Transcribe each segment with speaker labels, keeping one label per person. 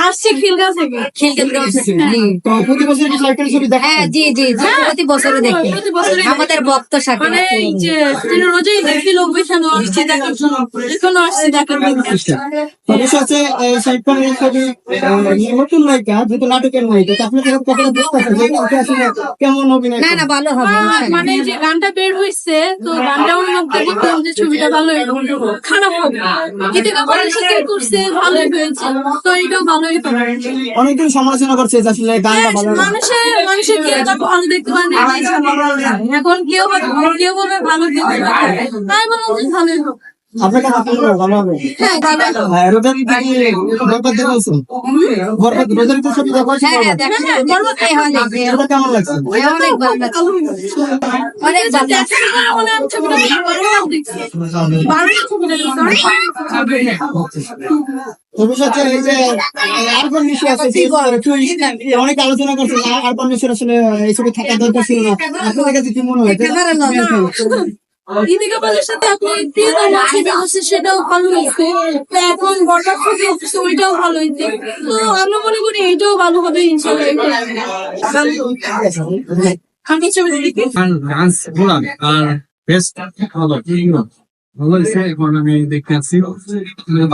Speaker 1: আসছে খিলগাঁও থেকে।
Speaker 2: খিলগাঁও থেকে।
Speaker 3: প্রতি বছর কি সাইকেল ছবি দেখা
Speaker 2: হ্যাঁ জি জি প্রতি বছরে দেখি।
Speaker 1: দেখি।
Speaker 2: আমাদের ভক্ত
Speaker 1: মানে যে তিনি রোজই দেখি লোক বেশানো আসছে দেখার জন্য এখনও আসছে দেখার
Speaker 3: অবশ্য আছে এই শাহিদ খানের ছবি নতুন নায়িকা যেহেতু নাটকের নায়িকা তো বুঝতে পারছেন কেমন অভিনয়
Speaker 2: না না ভালো হবে
Speaker 1: মানে যে গানটা বের হয়েছে তো গানটা মধ্যে যে ছবিটা ভালো খারাপ হবে। কিন্তু করছে ভালোই হয়েছে। তো এটাও হবে
Speaker 3: অনেকদিন সমালোচনা করছে আসলে গানটা ভালো।
Speaker 1: মানুষের মানুষের ভালো দেখতে। এখন কেউ কেউ বলবে ভালো দেখতে পারে তাই বলব ভালোই হোক
Speaker 3: আপনার কাছে আপনার ভালো হবে
Speaker 1: হ্যাঁ ভালো হোক।
Speaker 3: হ্যাঁ, রোজার ঈদে কি বরবাদ দেখে বলছেন? বরবাদ রোজার ঈদের ছবি দেখা হয়েছে
Speaker 2: হ্যাঁ হ্যাঁ
Speaker 3: বরবাদ?
Speaker 2: দেখেন হ্যাঁ, হ্যাঁ, অনেক
Speaker 3: কেমন লাগছে
Speaker 1: মনে
Speaker 3: আলোচনা করছে যে আরবান নিশোর আসলে এই ছবি থাকা দরকার ছিল না আপনাদের কাছে কি মনে হয়
Speaker 1: সাথে সেটাও ভালো হয়েছে তো এখন বরবাদ ছবি ওইটাও ভালো হয়েছে তো আমরা মনে করি এইটাও ভালো হবে ইনশাল্লাহ আমি ছবি দেখি
Speaker 4: আর ডান্স আর বেস্ট ভালো ভালো হয়েছে দেখতে আসছি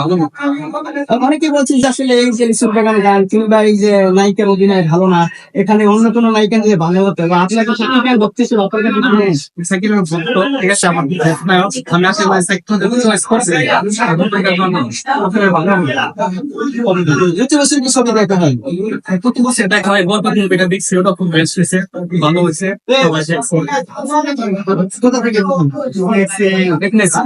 Speaker 4: ভালো
Speaker 3: অনেকে বলছে যে আসলে এই যে সুপারগান গান কিংবা এই যে নায়িকার অভিনয় ভালো না এখানে অন্য কোনো নায়িকা দিয়ে ভালো হতো। সাকিব আপনার কাছে কি মনে হয়?
Speaker 4: ভক্ত ঠিক আছে আমার আমি আসলে সাইকেল দেখতে চয়েস করছি
Speaker 3: প্রতি বছর ছবি দেখা হয়?
Speaker 4: প্রতি বছর দেখা হয় বরবাদ মুভিটা দেখছি ওটা খুব বেস্ট হয়েছে ভালো হয়েছে
Speaker 3: কোথা থেকে
Speaker 4: দেখনেছি কেন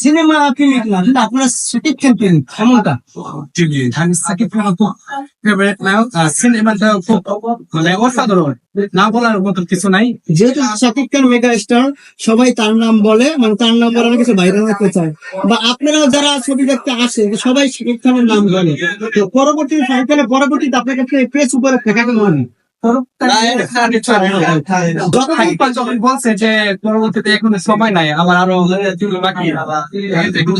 Speaker 3: সিনেমা প্রেমিক না কিন্তু আপনার সাকিব খান প্রেমিক এমনটা
Speaker 4: আমি সাকিব খান খুব ফেভারিট নায়ক সিনেমাটা খুব মানে অসাধারণ। না বলার মতো কিছু নাই।
Speaker 3: যেহেতু শাকিব খান মেগা স্টার সবাই তার নাম বলে মানে তার নাম বলে কিছু বাইরে রাখতে চায়। বা আপনারা যারা ছবি দেখতে আসে সবাই শাকিব খানের নাম বলে তো পরবর্তী খানের পরবর্তীতে আপনার কাছে প্রেস উপরে ফেঁকা কেন মনে?
Speaker 4: বলছে যে পরবর্তীতে এখন সময় নাই আমার আরও বাকি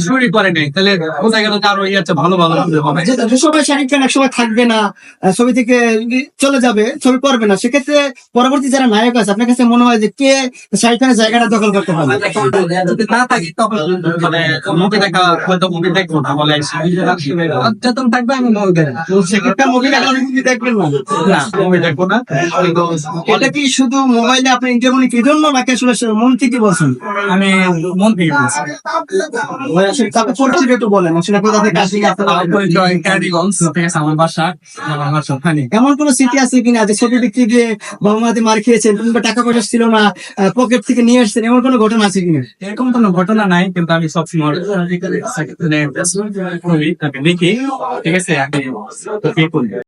Speaker 4: শুরু করে নাই তাহলে বোঝা গেল আরও ভালো ভালো হবে।
Speaker 3: যে যে খান একসময় থাকবে না ছবি থেকে চলে যাবে ছবি করবে না সেক্ষেত্রে পরবর্তী যারা নায়ক আছে আপনার কাছে মনে হয় যে কে শাকিব খানের জায়গাটা দখল করতে পারবে?
Speaker 4: না থাকি তখন মানে মুভি দেখা হয়তো মুভি দেখব না বলে যখন থাকবে আমি মুভি দেখব।
Speaker 3: সেক্ষেত্রে মুভি দেখা মুভি দেখবেন না
Speaker 4: না মুভি দেখব না?
Speaker 3: এটা কি শুধু মোবাইলে আপনি কি জন্য নাকি আসলে মন থেকে বলছেন?
Speaker 4: আমি মন থেকে বলছি।
Speaker 3: তারপর পরিচিত একটু বলেন আসলে কোথা থেকে আসি
Speaker 4: আমার পরিচয় ক্যারিগঞ্জ ঠিক আছে আমার বাসা আমার বাসা
Speaker 3: এমন কোন স্মৃতি আছে কিনা যে গিয়ে বাবা মাতে মার খেয়েছেন কিংবা টাকা পয়সা ছিল না পকেট থেকে নিয়ে আসছেন এমন কোনো ঘটনা আছে কিনা?
Speaker 4: এরকম কোনো ঘটনা নাই কিন্তু আমি সবসময় দেখি ঠিক আছে?